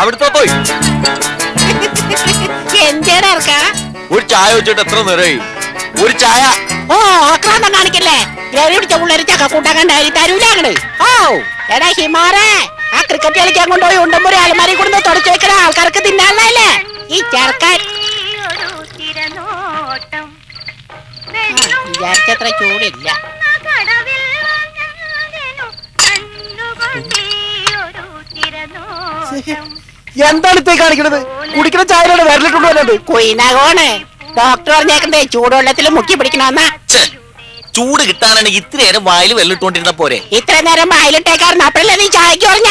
അവിടുത്തെ പോയി. എന്തേടാ ഇറക്കാ? ഒരു ചായ വെച്ചിട്ട് എത്ര നേരമായി ഒരു ചായ. ഓ ആക്രാന്തം കാണിക്കല്ലേ? ഗ്രഹി പിടിച്ച പിള്ളേര് ചക്ക തരൂല അങ്ങട്. ഓ എടാ ഹിമാറേ ആ ക്രിക്കറ്റ് കളിക്കാൻ കൊണ്ടുപോയി ഉണ്ടമ്പൊരു അലമാരി കൊടുന്ന് തുടച്ചു വെക്കണ ആൾക്കാർക്ക് തിന്നാനല്ലേ ഈ ചെറുക്കാൻ. ഒരു തിരനോട്ടം വിചാരിച്ചത്ര ചൂടില്ല. എന്താണ് ഇത്തേ കാണിക്കണത്? കുടിക്കുന്ന ചായയിലാണ് വിരലിട്ടുണ്ട് വന്നത് കുയിനകോണ് ഡോക്ടർ പറഞ്ഞേക്കണ്ടേ ചൂടുവെള്ളത്തിൽ മുക്കി പിടിക്കണമെന്നാ ചൂട് കിട്ടാനാണെങ്കിൽ ഇത്ര നേരം വായിൽ വെള്ളിട്ടുകൊണ്ടിരുന്ന പോരെ. ഇത്ര നേരം വായിലിട്ടേക്കാറുണ്ട് അപ്പഴല്ലേ നീ ചായക്ക് പറഞ്ഞ?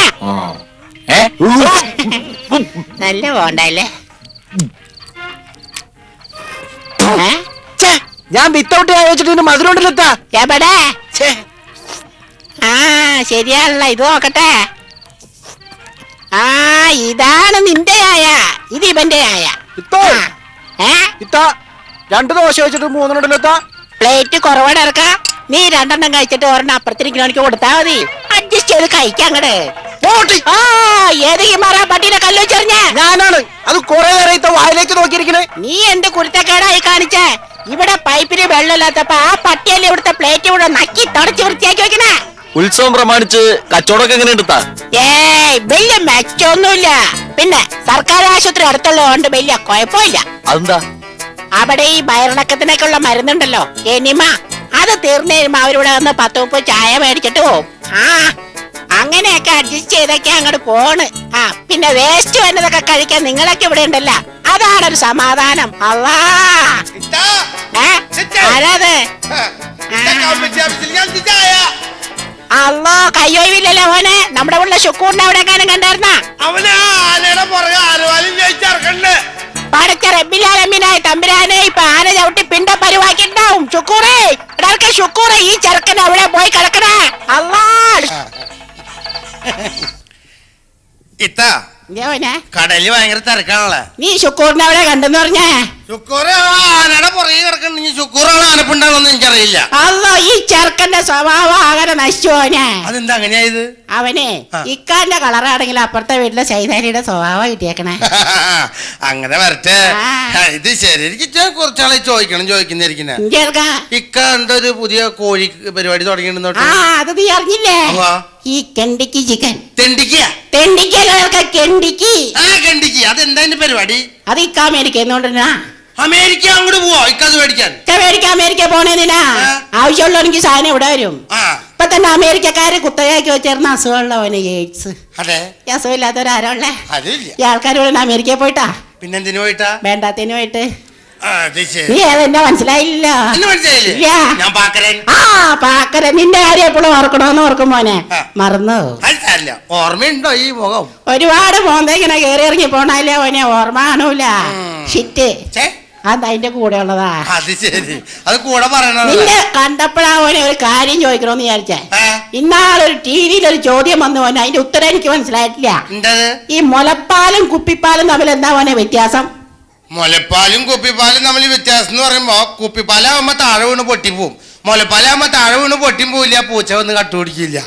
നല്ല പോണ്ടല്ലേ? ഞാൻ വിത്തൗട്ട് ചായ വെച്ചിട്ട് ഇതിന് മധുരം ഉണ്ടല്ലെത്താ എവിടെ? ആ ശരിയാണല്ലോ. ഇത് നോക്കട്ടെ. ആ ഇതാണ് നിന്റെ ആയ. ഇത് ഇവന്റെ ആയ. ഇത്തോ. ഏ? ഇത്ത രണ്ട് ദോശ വെച്ചിട്ട് മൂന്നെണ്ണത്തിലെത്താ പ്ലേറ്റ് കുറവാണ് ഇറക്ക നീ രണ്ടെണ്ണം കഴിച്ചിട്ട് ഒരെണ്ണം അപ്പുറത്തിരിക്കണവനിക്ക് കൊടുത്താ മതി. അഡ്ജസ്റ്റ് ചെയ്ത് കഴിക്കാം ആ പട്ടീനെ കല്ലു ചെറിഞ്ഞ ഞാനാണ്. അത് കുറെ നേരം ഇത്ത വായിലേക്ക് നോക്കിയിരിക്കണേ. നീ എന്ത് കുരുത്തക്കേടായി കാണിച്ചേ? ഇവിടെ പൈപ്പിന് വെള്ളമില്ലാത്തപ്പോ ആ പട്ടിയല്ലേ ഇവിടുത്തെ പ്ലേറ്റ് ഇവിടെ നക്കി തുടച്ച് വൃത്തിയാക്കി വെക്കണേ? ഉത്സവം പ്രമാണിച്ച് കച്ചവടമൊക്കെ എങ്ങനെ എടുത്താ? ഏയ് വലിയ മെച്ചൊന്നുമില്ല. പിന്നെ സർക്കാർ ആശുപത്രി അടുത്തുള്ളതുകൊണ്ട് വലിയ കുഴപ്പമില്ല. അതെന്താ? അവിടെ ഈ ഭയറിണക്കത്തിനൊക്കെയുള്ള മരുന്നുണ്ടല്ലോ എനിമ. അത് തീർന്നു കഴിയുമ്പോ അവരിവിടെ വന്ന് പത്ത് മുപ്പത് ചായ മേടിച്ചിട്ട് പോവും. ആ അങ്ങനെയൊക്കെ അഡ്ജസ്റ്റ് ചെയ്തൊക്കെ അങ്ങോട്ട് പോണ്. ആ പിന്നെ വേസ്റ്റ് വന്നതൊക്കെ കഴിക്കാൻ നിങ്ങളൊക്കെ ഇവിടെ ഉണ്ടല്ല. അതാണ് ഒരു സമാധാനം. അള്ളാ. ഏ? ആരാത്? അല്ലോ കയ്യോയില്ലല്ലോ മോനെ. നമ്മുടെ ഉള്ള ശുക്കൂറിനെ അവിടെ എങ്ങാനും കണ്ടായിരുന്ന? അവന് ആനയുടെ പുറകെ ആലുവാലും ജയിച്ചിറക്കണ്ട്? പടച്ച റബ്ബിലാലമ്മിനായി തമ്പുരാനെ ഇപ്പൊ ആന ചവിട്ടി പിണ്ട പരിവാക്കിണ്ടാവും ശുക്കൂറേ ഇടയ്ക്ക് ശുക്കൂറേ ഈ ചെറുക്കൻ അവിടെ പോയി കിടക്കണേ. അല്ലാ ഇത്ത കടലിൽ ഭയങ്കര തിരക്കാണല്ലേ? നീ ശുക്കൂറിനെ അവിടെ കണ്ടെന്ന് പറഞ്ഞേ. ശുക്കൂറ് ആ ആനയുടെ പുറകെ കിടക്കണ്ട് ഇനി ശുക്കൂറാണ് ആനപ്പുണ്ടാണെന്ന് എനിക്കറിയില്ല. അല്ലോ ഈ ചെറുക്കന്റെ സ്വഭാവം അങ്ങനെ നശിച്ചു പോനെ അതെന്താ അങ്ങനെയായത് അവനെ. ഇക്കാന്റെ കളറാണെങ്കിൽ അപ്പുറത്തെ വീട്ടിലെ ശൈതാനിയുടെ സ്വഭാവം കിട്ടിയേക്കണേ. അങ്ങനെ വരട്ടെ. ആ. ഇത് ശരി. എനിക്ക് കുറച്ചാളെ ചോദിക്കണം ചോദിക്കുന്നിരിക്കുന്നെ ചെറുക്ക ഒരു പുതിയ കോഴി പരിപാടി തുടങ്ങിയിട്ടുണ്ടോ ആ അത് നീ അറിഞ്ഞില്ലേ. ഈ കെണ്ടിക്ക് ചിക്കൻ. തെണ്ടിക്കുക തെണ്ടിക്കലൊക്കെ കെണ്ടിക്ക്. ആ കണ്ടിക്ക്. അതെന്താ അതിന്റെ പരിപാടി? അത് ഇക്കാമേരിക്കുന്നോണ്ടാ അമേരിക്ക അങ്ങോട്ട് പോവാ? ഇക്കത് മേടിക്കാൻ. അമേരിക്ക അമേരിക്ക പോണേതിനാ ആ. ആവശ്യമുള്ളവനെങ്കിൽ സാധനം ഇവിടെ വരും. ഇപ്പൊ തന്നെ അമേരിക്കക്കാര് കുത്തകയാക്കി വെച്ചിരുന്ന അസുഖമുള്ളവന് എയ്ഡ്സ്. അതെ. ഈ അസുഖമില്ലാത്തവരാരാ ഉള്ളേ അതില്ല. ഈ ആൾക്കാർ ഇവിടെ അമേരിക്കയിൽ പോയിട്ടാ? പിന്നെന്തിനു പോയിട്ടാ? വേണ്ടാത്തതിന് പോയിട്ട്. നീ ഏതെന്നെ മനസ്സിലായില്ല? ഞാൻ പാക്കരൻ. ആ പാക്കര നിന്റെ കാര്യം എപ്പോഴും ഓർക്കണോന്ന് ഓർക്കും മോനെ. മറന്നു ഓർമ്മയുണ്ടോ ഈ മുഖം? ഒരുപാട് മോന്ത ഇങ്ങനെ കേറി ഇറങ്ങി പോണല്ലേ ഓനെ ഓർമ്മ കാണൂല. ഷിറ്റ് അത് അതിന്റെ കൂടെ ഉള്ളതാ അത് ശരി. അത് കൂടെ പറയണല്ലോ നിന്നെ കണ്ടപ്പോഴാ ഓനെ ഒരു കാര്യം ചോദിക്കണോന്ന് വിചാരിച്ചേ. ഇന്നാളൊരു ടി വിയിൽ ഒരു ചോദ്യം വന്നു മോനെ അതിന്റെ ഉത്തരം എനിക്ക് മനസ്സിലായിട്ടില്ല. എന്തത്? ഈ മുലപ്പാലും കുപ്പിപ്പാലും തമ്മിൽ എന്താ പോനെ വ്യത്യാസം? മുലപ്പാലും കുപ്പിപ്പാലും തമ്മിൽ വ്യത്യാസം എന്ന് പറയുമ്പോ കുപ്പിപ്പാലാവുമ്പോ താഴെ വീണ് പൊട്ടിപ്പോവും മുലപ്പാലാവുമ്പോ താഴെ വീണ് പൊട്ടിയും പോവില്ല പൂച്ച വന്ന് കട്ടുപിടിക്കില്ല.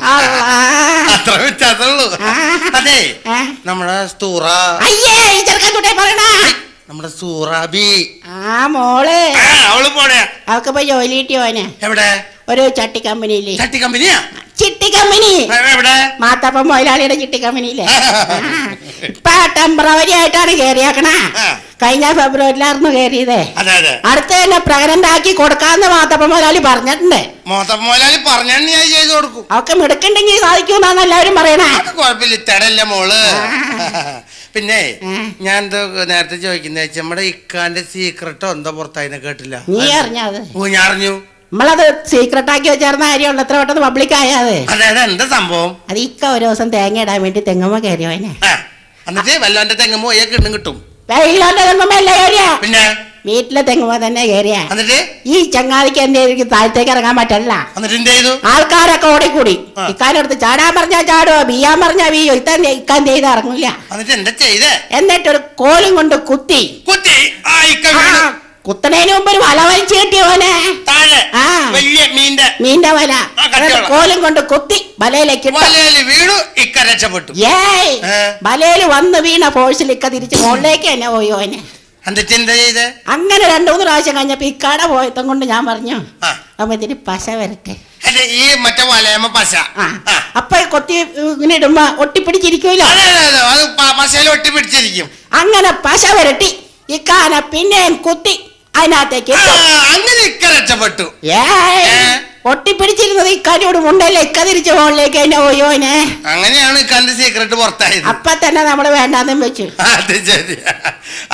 അത്ര വ്യത്യാസമുള്ളൂ. അതെ ആ. നമ്മുടെ സൂറ അയ്യേ ഈ ചെറുക്കൻ തൊട്ടേ പറയണ. നമ്മുടെ സൂറാബി. ആ മോളെ. അവൾ പോണേ. അവൾക്ക് ഇപ്പൊ ജോലി കിട്ടിയോനെ എവിടെ? ഒരു ചട്ടി കമ്പനിയിൽ ചട്ടി കമ്പനിയാ? ചിട്ടി കമ്പനി. എവിടെ? മാത്തപ്പൻ മുതലാളിയുടെ ചിട്ടി കമ്പനിയിലെ ഇപ്പൊ ടെമ്പറവരി ആയിട്ടാണ് കേറിയാക്കണ. കഴിഞ്ഞ ഫെബ്രുവരിയിലായിരുന്നു അതെ അടുത്ത തന്നെ പ്രഗ്നന്റ് ആക്കി കൊടുക്കാന്ന് മാത്തപ്പൻ മുതലാളി പറഞ്ഞിട്ടുണ്ട്. മോത്ത മോലാലി പറഞ്ഞാൽ ഞാൻ ചെയ്തു കൊടുക്കും. അവക്ക് മിടുക്കുണ്ടെങ്കിൽ സാധിക്കുമെന്നാണ് എല്ലാവരും പറയണേ. കുഴപ്പമില്ല ഇത്തടല്ല മോൾ. പിന്നെ ഞാൻ എന്തോ നേരത്തെ ചോദിക്കുന്ന നമ്മുടെ ഇക്കാന്റെ സീക്രട്ടോ എന്തോ പുറത്തായിനെ കേട്ടില്ല. നീ അറിഞ്ഞത് ഓ ഞാൻ അറിഞ്ഞു. നമ്മളത് സീക്രട്ട് ആക്കി വെച്ചായിരുന്ന കാര്യമുള്ള. എത്ര പെട്ടെന്ന് പബ്ലിക് ആയാതെ അതായത് എന്താ സംഭവം? അത് ഇക്ക ഒരു ദിവസം തേങ്ങ ഇടാൻ വേണ്ടി തെങ്ങമ്മ കയറിയോ എന്നിട്ട് വല്ലോന്റെ തെങ്ങമ്മ കിണ്ണും കിട്ടും. വെയിലോന്റെ തെങ്ങമ്മ അല്ല പിന്നെ? വീട്ടിലെ തെങ്ങുമ്പോ തന്നെ കയറിയ എന്നിട്ട്? ഈ ചങ്ങാതിക്ക് എന്തേലും താഴത്തേക്ക് ഇറങ്ങാൻ പറ്റല്ല എന്നിട്ട് എന്ത് ചെയ്തു? ആൾക്കാരൊക്കെ ഓടിക്കൂടി. ആ. ഇക്കാനടുത്ത് ചാടാൻ പറഞ്ഞാ ചാടോ ബിയാൻ പറഞ്ഞാ ബിയോ? ഇത്താൻ ഇക്കാൻ ചെയ്ത് ഇറങ്ങില്ല എന്നിട്ട് എന്താ ചെയ്തേ? എന്നിട്ടൊരു കോലും കൊണ്ട് കുത്തി. കുത്തി. ആ ഇക്ക ആ, വീണു. കുത്തണേന് മുമ്പ് ഒരു വല വലിച്ചു കെട്ടിയോനെ താഴെ. ആ. വലിയ മീന്റെ മീന്റെ വല. ആ, കട്ടിയുള്ള. എന്നിട്ട് കോലും കൊണ്ട് കുത്തി വലയിലേക്ക് ഇട്ടു. വലയിൽ വീണു. ഇക്ക രക്ഷപ്പെട്ടു. ഏയ്. ഏ. വലയിൽ വന്ന് വീണ ഫോഴ്സിൽ ഇക്ക തിരിച്ച് മുകളിലേക്ക് തന്നെ പോയി ഓനെ എന്നിട്ട് എന്താ ചെയ്ത്? അങ്ങനെ രണ്ടു മൂന്ന് പ്രാവശ്യം കഴിഞ്ഞപ്പോ ഈ കട പോയത്തം കൊണ്ട് ഞാൻ പറഞ്ഞു ആ. അപ്പൊ ഇതിന് പശ വരട്ടെ. അല്ലെ ഈ മറ്റേ പശ. ആ. ആ. അപ്പൊ കൊത്തി ഇങ്ങനെ ഇടുമ്പോ ഒട്ടിപ്പിടിച്ചിരിക്കുമല്ലോ? അതെ അതെ അതെ. അത് പ- പശയിൽ ഒട്ടി പിടിച്ചിരിക്കും അങ്ങനെ പശ വരട്ടി ഇക്കാന പിന്നെയും കുത്തി അതിനകത്തേക്ക് ആ, ഇട്ടു. അങ്ങനെ ഇക്ക രക്ഷപ്പെട്ടു. ഏ? ഒട്ടിപ്പിടിച്ചിരുന്നത് ഇക്കാരിയോട് മുണ്ടല്ലേ? കതിരിച്ച ഫോണിലേക്ക് തന്നെ പോയോനെ അങ്ങനെയാണ് ഇക്കാന്റെ സീക്രട്ട് പുറത്തായത്. അപ്പൊ തന്നെ നമ്മൾ വേണ്ടാന്നും വെച്ചു. അത് ശരി.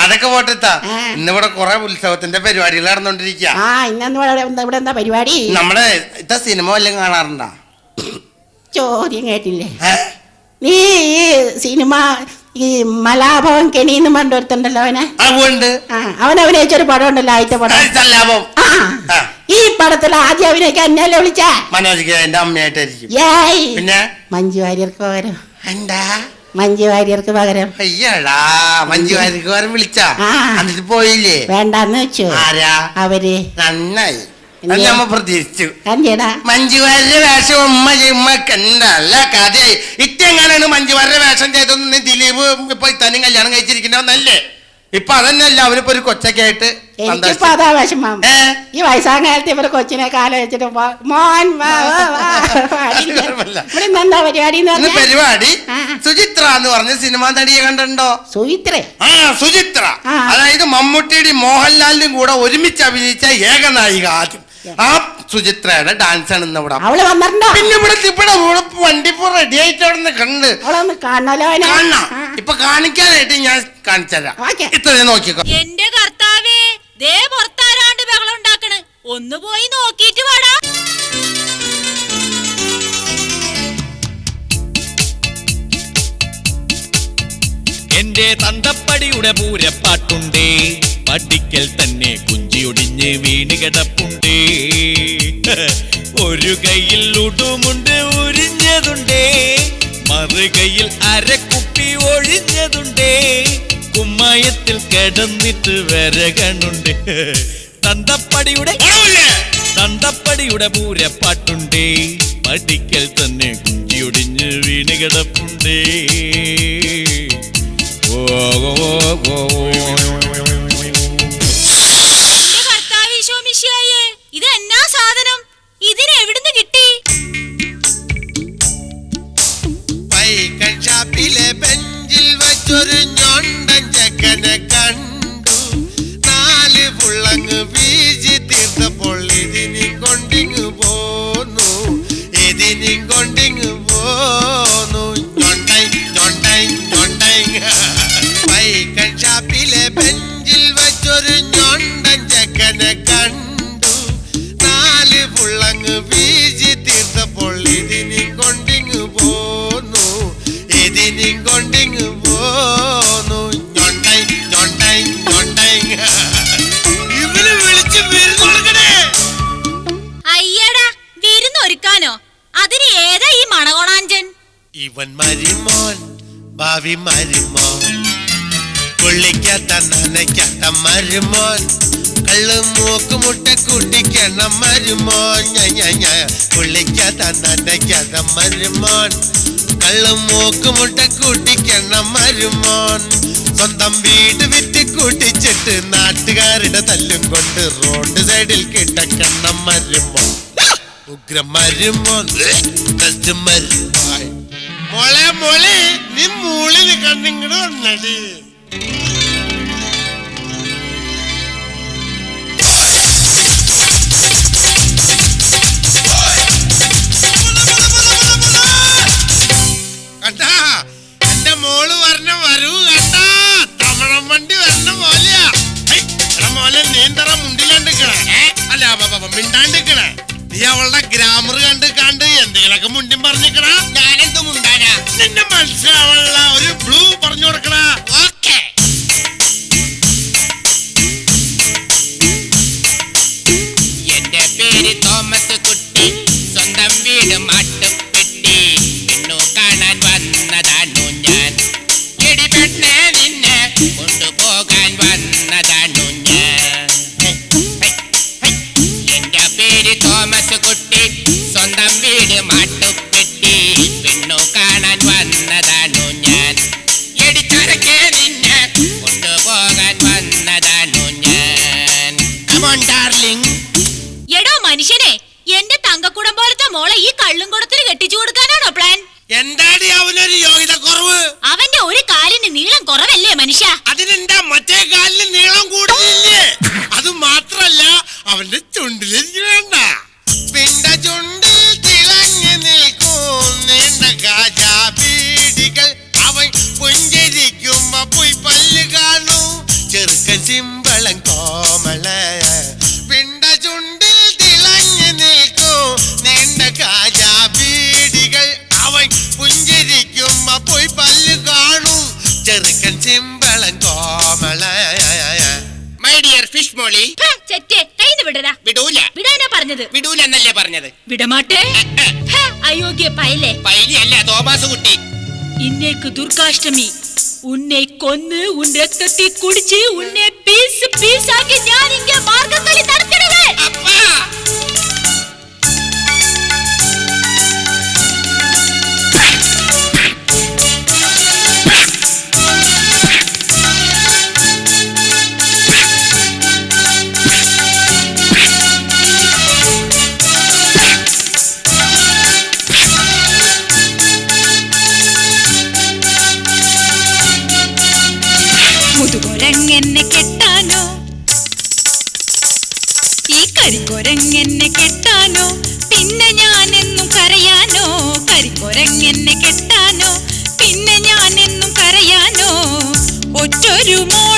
അതൊക്കെ പോട്ടെത്താ. ഇന്നിവിടെ കുറെ ഉത്സവത്തിന്റെ പരിപാടികൾ നടന്നുകൊണ്ടിരിക്കുക ആ ഇന്നു ഇവിടെ എന്താ പരിപാടി? നമ്മുടെ ഇത്ത സിനിമ വല്ലതും കാണാറുണ്ടോ? ചോദ്യം കേട്ടില്ലേ? നീ ഈ സിനിമ ഈ മലാഭവൻ കെണി എന്ന് പറഞ്ഞിട്ടുണ്ടല്ലോ അവനെ അവൻ അഭിനയിച്ചൊരു പടം. ഉണ്ടല്ലോ ആദ്യത്തെ പടം. ഈ പടത്തിൽ ആദ്യം അഭിനയിക്കാൻ എന്നല്ലേ വിളിച്ചാ? മനോജ് കെ എന്റെ അമ്മയായിട്ടായിരിക്കും. ഏയ്. പിന്നെ? മഞ്ജു വാര്യർക്ക് പകരം. എന്താ? മഞ്ജു വാര്യർക്ക് പകരം. അയ്യടാ മഞ്ജു വാര്യർക്ക് പകരം വിളിച്ചാ? എന്നിട്ട് പോയില്ലേ? വേണ്ടെന്ന് വെച്ചു. ആരാ? അവർ. നന്നായി. അത് നമ്മ പ്രതീക്ഷിച്ചു. മഞ്ജുവാരുടെ വേഷം ഉമ്മ ചെയ്യുമ്മക്ക് കഥ കഥയായി. ഇറ്റെങ്ങാനാണ് മഞ്ജുവാരുടെ വേഷം ചെയ്തൊന്നും ദിലീപ് ഇപ്പൊ തന്നെ കല്യാണം കഴിച്ചിരിക്കുന്നവന്നല്ലേ ഇപ്പൊ അതന്നെയല്ല അവരിപ്പോ ഒരു കൊച്ചക്കായിട്ട് എനിക്കിപ്പോ അതാ വിഷമം ഈ വയസ്സാം കാലത്ത് ഇവർ കൊച്ചിനെ കാലം മോൻ എന്താ പരിപാടി സുചിത്ര എന്ന് പറഞ്ഞ സിനിമ നടിയെ കണ്ടിട്ടുണ്ടോ? സുചിത്ര. ആ സുചിത്ര. അതായത് മമ്മൂട്ടിയുടെയും മോഹൻലാലിന്റെയും കൂടെ ഒരുമിച്ച് അഭിനയിച്ച ഏകനായിക ആദ്യം. ആ സുചിത്രയുടെ ഡാൻസ് ആണ് ഇന്ന് ഇവിടെ അവൾ വന്നിട്ടുണ്ടോ? പിന്നെ ഇവിടെ ഇവിടെ ഇവിടെ വണ്ടി ഇപ്പൊ റെഡി ആയിട്ട് അവിടെ നിൽക്കണ്ട് അവളൊന്ന് കാണണം? ഇപ്പൊ കാണിക്കാനായിട്ട് ഞാൻ കാണിച്ചുതരാം ഓക്കേ. ഇത്രയും നോക്കിക്കോ. എന്റെ കർത്താവേ ദേ പുറത്താരാണ്ട് ബഹളം ഉണ്ടാക്കണ്. ഒന്ന് പോയി നോക്കിയിട്ട് വാടാ. എന്റെ തന്തപ്പടിയുടെ പൂരപ്പാട്ടുണ്ടേ. പട്ടിക്കൽ തന്നെ കുഞ്ചിയൊടിഞ്ഞ് വീണ് കിടപ്പുണ്ടേ. ഒരു കയ്യിൽ ഉടുമുണ്ട് ഉരിഞ്ഞതുണ്ടേ. മറുകയിൽ അരക്കുപ്പി ഒഴിഞ്ഞതുണ്ടേ. കുമ്മായത്തിൽ കിടന്നിട്ട് görünüyor bence kanak ഭാവി മരുമോൻ. പുള്ളിക്കാത്ത നനയ്ക്കാത്ത മരുമോൻ. കള്ള് മൂക്ക് മുട്ട കൂട്ടിക്കണം മരുമോൻ. പുള്ളിക്കാത്ത നനയ്ക്കാത്ത മരുമോൻ. കള്ള് മൂക്ക് മുട്ട കൂട്ടിക്കണം മരുമോൻ. സ്വന്തം വീട് വിറ്റ് കൂട്ടിച്ചിട്ട് നാട്ടുകാരുടെ തല്ലും കൊണ്ട് റോഡ് സൈഡിൽ കിടക്കണം മരുമോൻ. ഉഗ്രം മരുമോൻ. മരുമായി മോളെ മോളെ നീ മൂളിന് കണ്ടിങ്ങട് വന്നടി. കണ്ടാ? മോൾ മിണ്ടാണ്ടിക്കണേ. നീ അവളുടെ ഗ്രാമർ കണ്ട് കണ്ട് എന്തെങ്കിലൊക്കെ മുണ്ടും പറഞ്ഞിക്കണ? ഞാനെന്ത് la la മോളി. ചെറ്റേ കൈന്ന് വിടടാ. വിടൂല. വിടാനാ പറഞ്ഞത്? വിടൂല എന്നല്ലേ പറഞ്ഞത്? വിടമാട്ടെ. അയോഗ്യ പൈലി പയലിയല്ല തോമാസ് കുട്ടി. ഇന്നേക്ക് ദുർഗാഷ്ടമി. ഉന്നെ കൊന്ന് ഉൻ രക്തത്തിൽ കുടിച്ച് ഉന്നെ പീസ് പീസാക്കി ഞാൻ ഇങ്ങനെ മാർഗം കളി കരിക്കൊരങ്ങെന്നെ കെട്ടാനോ? പിന്നെ ഞാൻ എന്നും കരയാനോ? കരിക്കൊരങ്ങെന്നെ കെട്ടാനോ? പിന്നെ ഞാൻ എന്നും കരയാനോ? ഒറ്റൊരു മോളല്ലേ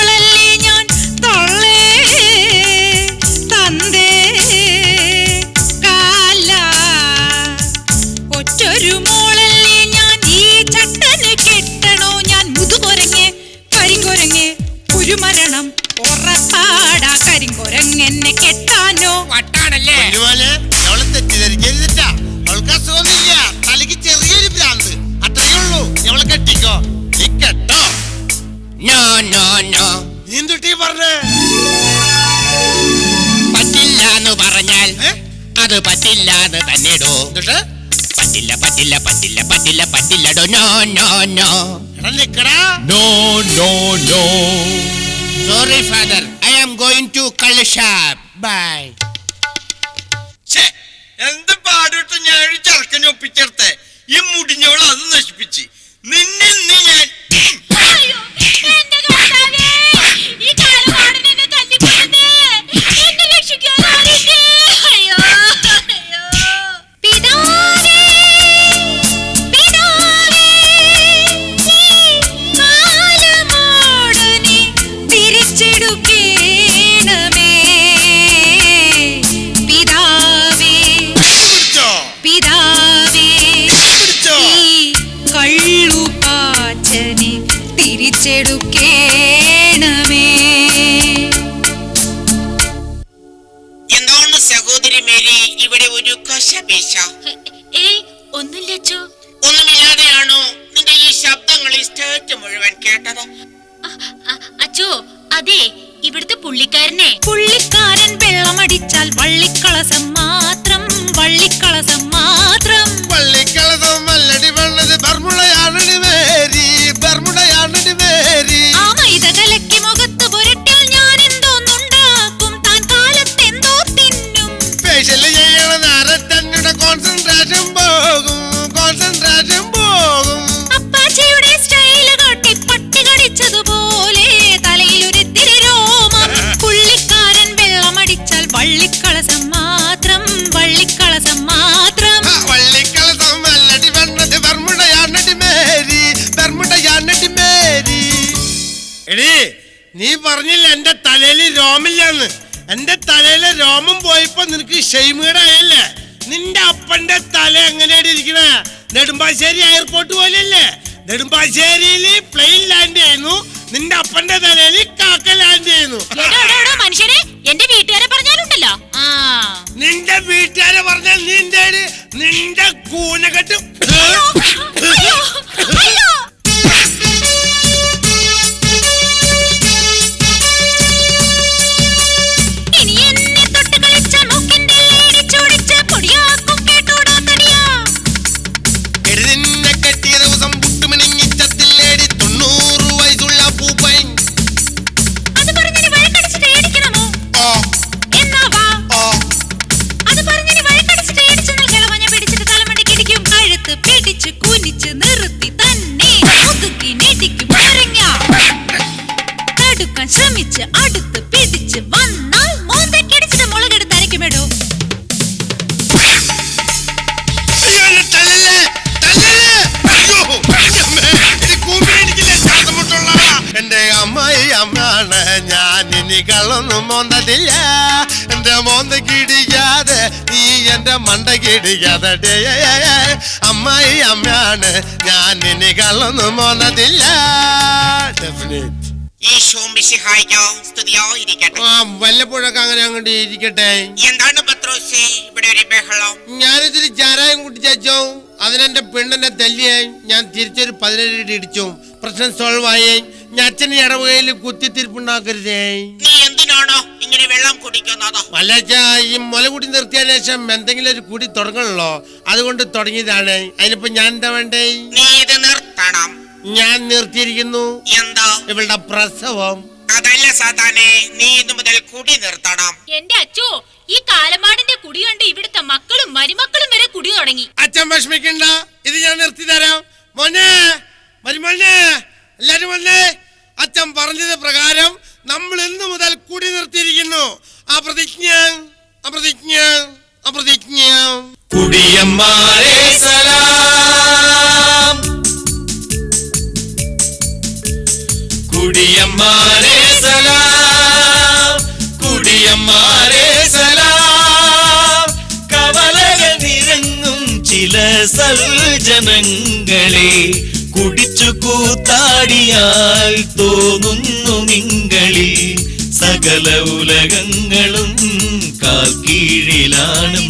വട്ടാണല്ലേ കുഞ്ഞുമോനെ അവളെ തെറ്റിദ്ധരിക്കരുതിട്ടാ. അവൾക്ക് അസുഖമൊന്നുമില്ല. തലയ്ക്ക് ചെറിയൊരു ഭ്രാന്ത്. അത്രയേ ഉള്ളൂ. അവളെ കെട്ടിക്കോ. നീ കെട്ടോ. നോ നോ നോ നീ പറഞ്ഞേ. പറ്റില്ല എന്ന് പറഞ്ഞാൽ അത് പറ്റില്ല എന്ന് തന്നെടോ എന്നിട്ട് പറ്റില്ല പറ്റില്ല പറ്റില്ല പറ്റില്ല പറ്റില്ലടോ. No no no no no no sorry father I am going to kallu shop bye എന്ത് പാടിട്ട് చేడుకే രോമില്ലെന്ന്. എന്റെ തലയിലെ രോമം പോയപ്പോ നിനക്ക് ഷെയ്മേടായല്ലേ? നിന്റെ അപ്പന്റെ തല എങ്ങനെയാണ് ഇരിക്കണേ? നെടുമ്പാശ്ശേരി എയർപോർട്ട് പോലെയല്ലേ? നെടുമ്പാശ്ശേരിയിൽ പ്ലെയിൻ ലാൻഡ് ചെയ്യുന്നു. നിന്റെ അപ്പന്റെ തലയിൽ കാക്ക ലാൻഡ് ചെയ്യുന്നു. മനുഷ്യനെ എന്റെ വീട്ടുകാരെ പറഞ്ഞാലുണ്ടല്ലോ. നിന്റെ വീട്ടുകാരെ പറഞ്ഞാൽ നിന്റെ നിന്റെ കൂനകെട്ട് അമ്മാണ് ഞാൻ ഇനി കള്ളൊന്നും മോന്തതില്ല. എന്റെ മോന്ത കിടിക്കാതെ നീ എന്റെ മണ്ട കിടിക്കാതെ അമ്മായി അമ്മയാണ് ഞാൻ ഇനി കള്ളൊന്നും മോന്തതില്ല. ഡെഫിനറ്റ് വല്ലപ്പോഴൊക്കെ അങ്ങനെ അങ്ങോട്ട് ഇരിക്കട്ടെ. എന്താണ് പത്രോസേ ഇവിടെ ഒരു ബഹളം? ഞാനിതിരി ചാരായം കുട്ടിച്ചോ അതിനെന്റെ പെണ്ണിനെ തല്ലിയായി. ഞാൻ തിരിച്ചൊരു പതിനേഴ് ഇടി ഇടിച്ചു. പ്രശ്നം സോൾവ് ആയി. ഞാൻ അച്ഛനെ ഇടവകയിൽ കുത്തിത്തിരിപ്പുണ്ടാക്കരുതേ. നീ എന്തിനാണോ ഇങ്ങനെ വെള്ളം കുടിക്കുന്നത്? വല്ലച്ച ഈ മുല കുടി നിർത്തിയ ശേഷം എന്തെങ്കിലും ഒരു കുടി തുടങ്ങണല്ലോ. അതുകൊണ്ട് തുടങ്ങിയതാണ്. അതിനിപ്പോ ഞാൻ എന്താ വേണ്ടേ? നീ ഇത് നിർത്തണം. ഞാൻ നിർത്തിയിരിക്കുന്നു. എന്താ? ഇവളുടെ പ്രസവം. അതല്ല സാധാനെ നീ ഇന്നു മുതൽ കുടി നിർത്തണം. എന്റെ അച്ചോ ഈ കാലമാടിന്റെ കുടി കണ്ട് ഇവിടുത്തെ മക്കളും മരുമക്കളും വരെ കുടി തുടങ്ങി. അച്ഛൻ വിഷമിക്കണ്ട. ഇത് ഞാൻ നിർത്തി തരാം മോനെ മരുമോനെ എല്ലാരും വന്നേ. അച്ഛൻ പറഞ്ഞത് പ്രകാരം നമ്മൾ ഇന്നു മുതൽ കുടി നിർത്തിയിരിക്കുന്നു. അപ്രതിജ്ഞ അപ്രതിജ്ഞ അപ്രതിജ്ഞ കുടിയന്മാരെ സലാം. കുടിയന്മാരെ സലാം. കുടിയന്മാരെ സലാം. കവലകൾ നിരങ്ങും ചില സൽജനങ്ങളെ കുടിച്ചു കൂത്താടിയാൽ തോന്നുന്നു നിങ്ങളിൽ സകല ഉലകങ്ങളും കാൽ കീഴിലാണെന്ന് കുടിയന്മാരെ